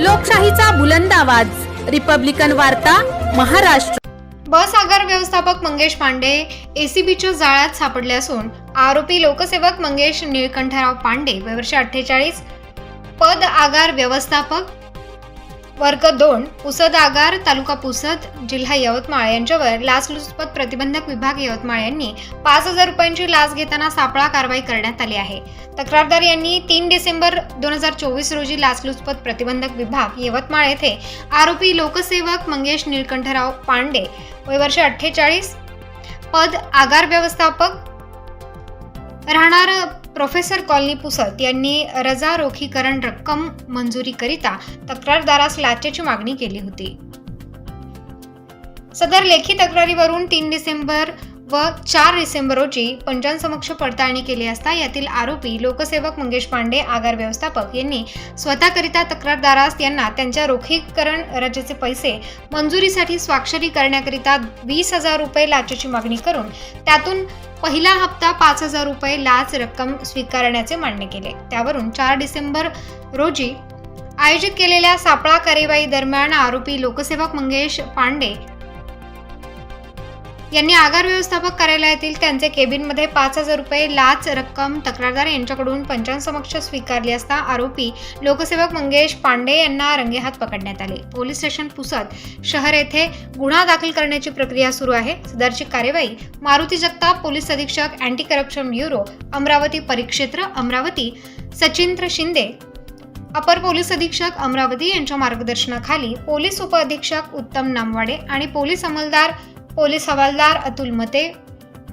लोकशाहीचा बुलंद आवाज. रिपब्लिकन वार्ता महाराष्ट्र. बस आगार व्यवस्थापक मंगेश पांडे एसीबीच्या जाळ्यात सापडले असून आरोपी लोकसेवक मंगेश निळकंठराव पांडे वयवर्ष अठ्ठेचाळीस पद आगार व्यवस्थापक वर्ग दोन पुसद आगार तालुका पुसद जिल्हा यवतमाळ यांच्यावर लाचलुचपत प्रतिबंधक विभाग यवतमाळ यांनी पाच हजार रुपयांची लाच घेताना सापळा कारवाई करण्यात आली आहे. तक्रारदार यांनी तीन डिसेंबर दोन हजार चोवीस रोजी लाचलुचपत प्रतिबंधक विभाग यवतमाळ येथे आरोपी लोकसेवक मंगेश निळकंठराव पांडे वय वर्ष अठ्ठेचाळीस पद आगार व्यवस्थापक राहणार प्रोफेसर कॉलनी पुसत यांनी रजा रोखीकरण रक्कम मंजुरीकरिता तक्रारदारास लाचेची मागणी केली होती. सदर लेखी तक्रारीवरून तीन डिसेंबर व चार डिसेंबर रोजी पंचांसमक्ष पडताळणी केली असता यातील आरोपी लोकसेवक मंगेश पांडे आगार व्यवस्थापक यांनी स्वतःकरिता तक्रारदारास यांना त्यांच्या रोखीकरण रजेचे पैसे मंजुरीसाठी स्वाक्षरी करण्याकरिता वीस हजार रुपये लाचेची मागणी करून त्यातून पहिला हप्ता पाच हजार रुपये लाच रक्कम स्वीकारण्याचे मान्य केले. त्यावरून चार डिसेंबर रोजी आयोजित केलेल्या सापळा कार्यवाही दरम्यान आरोपी लोकसेवक मंगेश पांडे यांनी आगार व्यवस्थापक कार्यालयातील त्यांचे केबिनमध्ये पाच हजार रुपये लाच रक्कम तक्रारदार यांच्याकडून पंचांसमक्ष स्वीकारली असता आरोपी लोकसेवक मंगेश पांडे यांना रंगेहात पकडण्यात आले. पोलीस स्टेशन पुसद शहर येथे गुन्हा दाखल करण्याची प्रक्रिया सुरू आहे. सदरची कार्यवाही मारुती जगताप पोलीस अधीक्षक अँटी करप्शन ब्युरो अमरावती परिक्षेत्र अमरावती सचिंद्र शिंदे अपर पोलीस अधीक्षक अमरावती यांच्या मार्गदर्शनाखाली पोलीस उपअधीक्षक उत्तम नामवाडे आणि पोलीस अंमलदार पोलीस हवालदार अतुल मते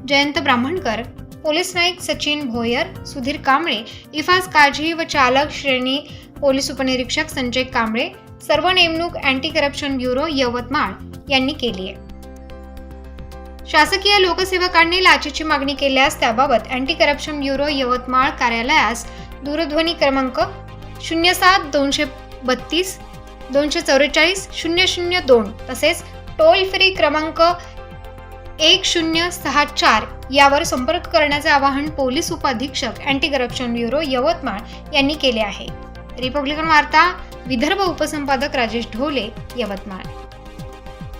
जयंत ब्राह्मणकर पोलीस नाईक सचिन भोयर सुधीर कांबळे इफाज काझी व चालक श्रेणी पोलीस उपनिरीक्षक संजय कांबळे सर्व नेमणूक अँटी करप्शन ब्युरो यवतमाळ यांनी केली आहे. शासकीय लोकसेवकांनी लाचेची मागणी केल्यास त्याबाबत अँटी करप्शन ब्युरो यवतमाळ कार्यालयास दूरध्वनी क्रमांक शून्य सात दोनशे बत्तीस दोनशे चौवेचाळीस शून्य शून्य दोन तसेच टोल फ्री क्रमांक एक शून्य सहा चार यावर संपर्क करण्याचे आवाहन पोलीस उपाधीक्षक अँटी करप्शन ब्युरो यवतमाळ यांनी केले आहे. रिपब्लिकन वार्ता विदर्भ उपसंपादक राजेश ढोले यवतमाळ.